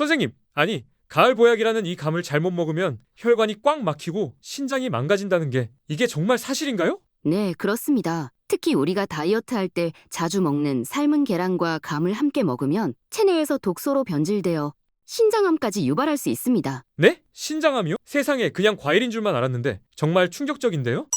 선생님, 아니, 가을 보약이라는 이 감을 잘못 먹으면 혈관이 꽉 막히고 신장이 망가진다는 게 이게 정말 사실인가요? 네, 그렇습니다. 특히 우리가 다이어트 할 때 자주 먹는 삶은 계란과 감을 함께 먹으면 체내에서 독소로 변질되어 신장암까지 유발할 수 있습니다. 네? 신장암이요? 세상에 그냥 과일인 줄만 알았는데 정말 충격적인데요?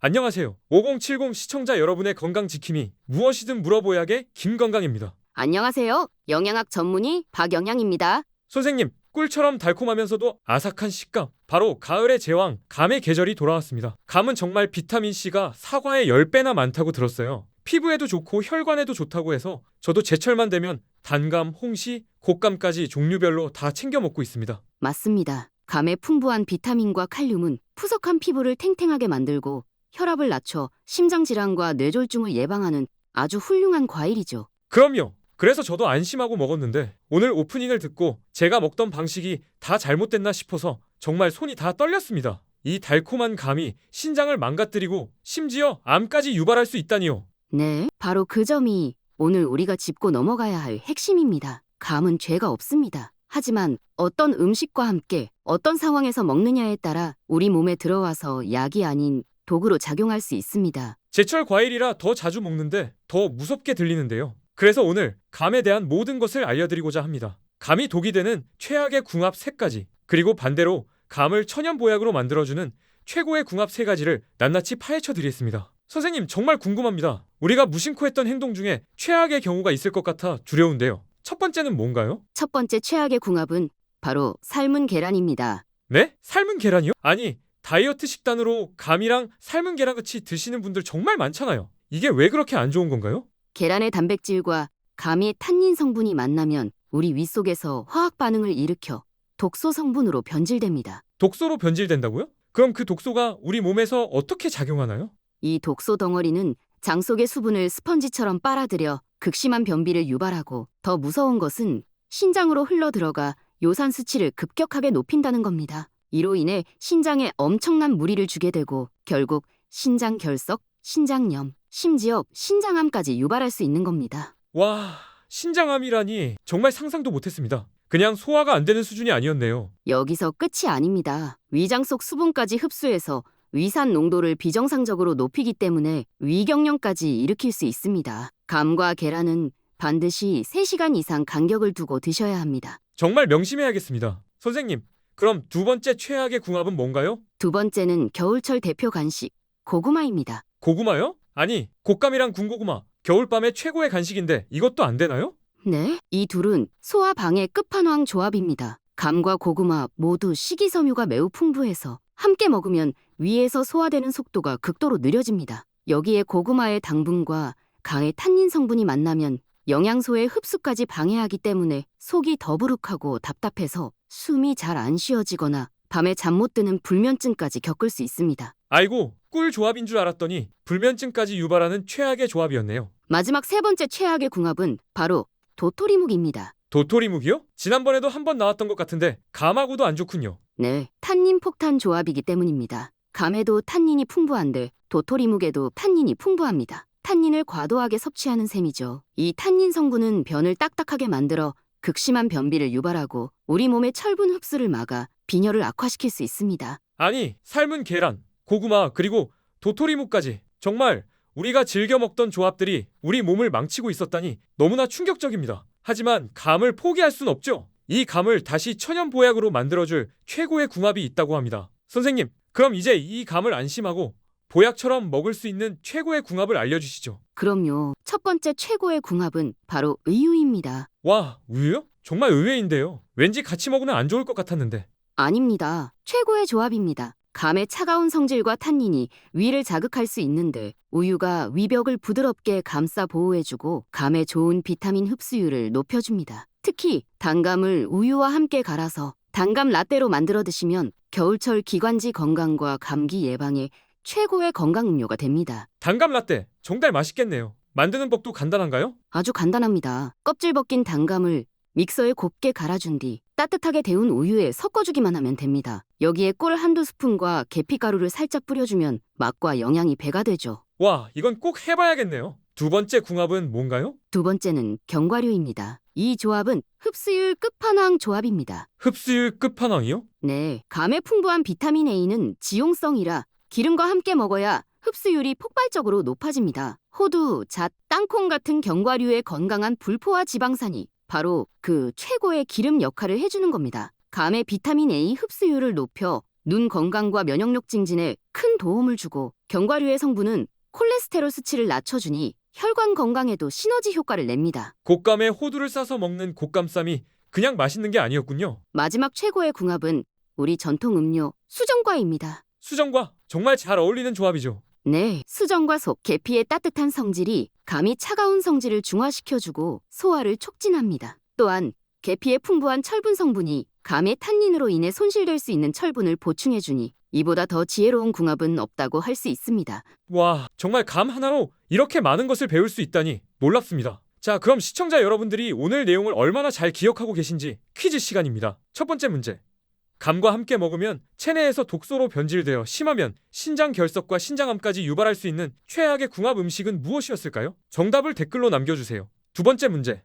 안녕하세요. 5070 시청자 여러분의 건강 지킴이 무엇이든 물어보약의 김건강입니다. 안녕하세요. 영양학 전문의 박영양입니다. 선생님, 꿀처럼 달콤하면서도 아삭한 식감. 바로 가을의 제왕, 감의 계절이 돌아왔습니다. 감은 정말 비타민C가 사과의 10배나 많다고 들었어요. 피부에도 좋고 혈관에도 좋다고 해서 저도 제철만 되면 단감, 홍시, 곶감까지 종류별로 다 챙겨 먹고 있습니다. 맞습니다. 감의 풍부한 비타민과 칼륨은 푸석한 피부를 탱탱하게 만들고 혈압을 낮춰 심장 질환과 뇌졸중을 예방하는 아주 훌륭한 과일이죠. 그럼요. 그래서 저도 안심하고 먹었는데 오늘 오프닝을 듣고 제가 먹던 방식이 다 잘못됐나 싶어서 정말 손이 다 떨렸습니다. 이 달콤한 감이 신장을 망가뜨리고 심지어 암까지 유발할 수 있다니요. 네, 바로 그 점이 오늘 우리가 짚고 넘어가야 할 핵심입니다. 감은 죄가 없습니다. 하지만 어떤 음식과 함께 어떤 상황에서 먹느냐에 따라 우리 몸에 들어와서 약이 아닌 독으로 작용할 수 있습니다. 제철 과일이라 더 자주 먹는데 더 무섭게 들리는데요. 그래서 오늘 감에 대한 모든 것을 알려드리고자 합니다. 감이 독이 되는 최악의 궁합 3가지, 그리고 반대로 감을 천연 보약으로 만들어주는 최고의 궁합 3가지를 낱낱이 파헤쳐 드리겠습니다. 선생님, 정말 궁금합니다. 우리가 무심코 했던 행동 중에 최악의 경우가 있을 것 같아 두려운데요. 첫 번째는 뭔가요? 첫 번째 최악의 궁합은 바로 삶은 계란입니다. 네? 삶은 계란이요? 아니, 다이어트 식단으로 감이랑 삶은 계란 같이 드시는 분들 정말 많잖아요. 이게 왜 그렇게 안 좋은 건가요? 계란의 단백질과 감의 탄닌 성분이 만나면 우리 위 속에서 화학 반응을 일으켜 독소 성분으로 변질됩니다. 독소로 변질된다고요? 그럼 그 독소가 우리 몸에서 어떻게 작용하나요? 이 독소 덩어리는 장 속의 수분을 스펀지처럼 빨아들여 극심한 변비를 유발하고 더 무서운 것은 신장으로 흘러 들어가 요산 수치를 급격하게 높인다는 겁니다. 이로 인해 신장에 엄청난 무리를 주게 되고 결국 신장 결석, 신장염, 심지어 신장암까지 유발할 수 있는 겁니다. 와, 신장암이라니 정말 상상도 못했습니다. 그냥 소화가 안 되는 수준이 아니었네요. 여기서 끝이 아닙니다. 위장 속 수분까지 흡수해서 위산 농도를 비정상적으로 높이기 때문에 위경련까지 일으킬 수 있습니다. 감과 계란은 반드시 3시간 이상 간격을 두고 드셔야 합니다. 정말 명심해야겠습니다. 선생님, 그럼 두 번째 최악의 궁합은 뭔가요? 두 번째는 겨울철 대표 간식 고구마입니다. 고구마요? 아니, 곶감이랑 군고구마. 겨울밤의 최고의 간식인데 이것도 안 되나요? 네, 이 둘은 소화 방해 끝판왕 조합입니다. 감과 고구마 모두 식이섬유가 매우 풍부해서 함께 먹으면 위에서 소화되는 속도가 극도로 느려집니다. 여기에 고구마의 당분과 강의 탄닌 성분이 만나면 영양소의 흡수까지 방해하기 때문에 속이 더부룩하고 답답해서 숨이 잘 안 쉬어지거나 밤에 잠 못 드는 불면증까지 겪을 수 있습니다. 아이고, 꿀 조합인 줄 알았더니 불면증까지 유발하는 최악의 조합이었네요. 마지막 세 번째 최악의 궁합은 바로 도토리묵입니다. 도토리묵이요? 지난번에도 한 번 나왔던 것 같은데 감하고도 안 좋군요. 네, 탄닌 폭탄 조합이기 때문입니다. 감에도 탄닌이 풍부한데 도토리묵에도 탄닌이 풍부합니다. 탄닌을 과도하게 섭취하는 셈이죠. 이 탄닌 성분은 변을 딱딱하게 만들어 극심한 변비를 유발하고 우리 몸의 철분 흡수를 막아 빈혈을 악화시킬 수 있습니다. 아니, 삶은 계란, 고구마, 그리고 도토리묵까지 정말 우리가 즐겨 먹던 조합들이 우리 몸을 망치고 있었다니 너무나 충격적입니다. 하지만 감을 포기할 순 없죠. 이 감을 다시 천연 보약으로 만들어줄 최고의 궁합이 있다고 합니다. 선생님, 그럼 이제 이 감을 안심하고 보약처럼 먹을 수 있는 최고의 궁합을 알려주시죠. 그럼요. 첫 번째 최고의 궁합은 바로 의유입니다. 와, 우유요? 정말 의외인데요. 왠지 같이 먹으면 안 좋을 것 같았는데. 아닙니다. 최고의 조합입니다. 감의 차가운 성질과 탄닌이 위를 자극할 수 있는데 우유가 위벽을 부드럽게 감싸 보호해주고 감의 좋은 비타민 흡수율을 높여줍니다. 특히 단감을 우유와 함께 갈아서 단감 라떼로 만들어 드시면 겨울철 기관지 건강과 감기 예방에 최고의 건강 음료가 됩니다. 단감 라떼 정말 맛있겠네요. 만드는 법도 간단한가요? 아주 간단합니다. 껍질 벗긴 단감을 믹서에 곱게 갈아준 뒤 따뜻하게 데운 우유에 섞어주기만 하면 됩니다. 여기에 꿀 한두 스푼과 계피가루를 살짝 뿌려주면 맛과 영양이 배가 되죠. 와, 이건 꼭 해봐야겠네요. 두 번째 궁합은 뭔가요? 두 번째는 견과류입니다. 이 조합은 흡수율 끝판왕 조합입니다. 흡수율 끝판왕이요? 네, 감에 풍부한 비타민 A는 지용성이라 기름과 함께 먹어야 흡수율이 폭발적으로 높아집니다. 호두, 잣, 땅콩 같은 견과류의 건강한 불포화 지방산이 바로 그 최고의 기름 역할을 해주는 겁니다. 감의 비타민 A 흡수율을 높여 눈 건강과 면역력 증진에 큰 도움을 주고 견과류의 성분은 콜레스테롤 수치를 낮춰주니 혈관 건강에도 시너지 효과를 냅니다. 곶감에 호두를 싸서 먹는 곶감쌈이 그냥 맛있는 게 아니었군요. 마지막 최고의 궁합은 우리 전통 음료 수정과입니다. 수정과 정말 잘 어울리는 조합이죠. 네, 수정과 속, 계피의 따뜻한 성질이 감이 차가운 성질을 중화시켜주고 소화를 촉진합니다. 또한 계피의 풍부한 철분 성분이 감의 탄닌으로 인해 손실될 수 있는 철분을 보충해주니 이보다 더 지혜로운 궁합은 없다고 할 수 있습니다. 와, 정말 감 하나로 이렇게 많은 것을 배울 수 있다니 놀랍습니다. 자, 그럼 시청자 여러분들이 오늘 내용을 얼마나 잘 기억하고 계신지 퀴즈 시간입니다. 첫 번째 문제. 감과 함께 먹으면 체내에서 독소로 변질되어 심하면 신장 결석과 신장암까지 유발할 수 있는 최악의 궁합 음식은 무엇이었을까요? 정답을 댓글로 남겨주세요. 두 번째 문제.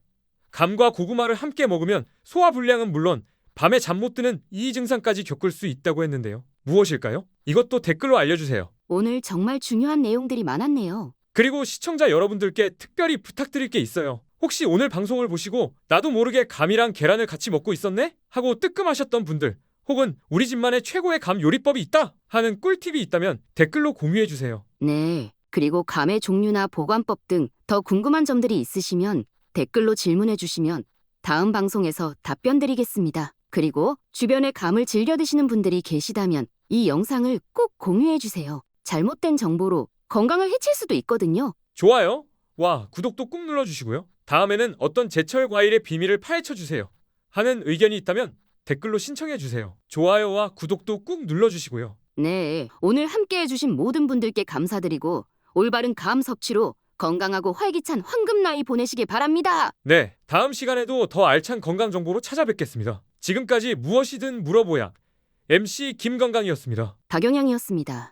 감과 고구마를 함께 먹으면 소화 불량은 물론 밤에 잠 못 드는 이 증상까지 겪을 수 있다고 했는데요. 무엇일까요? 이것도 댓글로 알려주세요. 오늘 정말 중요한 내용들이 많았네요. 그리고 시청자 여러분들께 특별히 부탁드릴 게 있어요. 혹시 오늘 방송을 보시고 나도 모르게 감이랑 계란을 같이 먹고 있었네? 하고 뜨끔하셨던 분들 혹은 우리 집만의 최고의 감 요리법이 있다 하는 꿀팁이 있다면 댓글로 공유해 주세요. 네, 그리고 감의 종류나 보관법 등 더 궁금한 점들이 있으시면 댓글로 질문해 주시면 다음 방송에서 답변 드리겠습니다. 그리고 주변에 감을 즐겨 드시는 분들이 계시다면 이 영상을 꼭 공유해 주세요. 잘못된 정보로 건강을 해칠 수도 있거든요. 좋아요. 와, 구독도 꾹 눌러 주시고요. 다음에는 어떤 제철 과일의 비밀을 파헤쳐 주세요. 하는 의견이 있다면 댓글로 신청해 주세요. 좋아요와 구독도 꾹 눌러 주시고요. 네, 오늘 함께 해 주신 모든 분들께 감사드리고 올바른 감 섭취로 건강하고 활기찬 황금 나이 보내시길 바랍니다. 네, 다음 시간에도 더 알찬 건강 정보로 찾아뵙겠습니다. 지금까지 무엇이든 물어보야 MC 김건강이었습니다. 박영양이었습니다.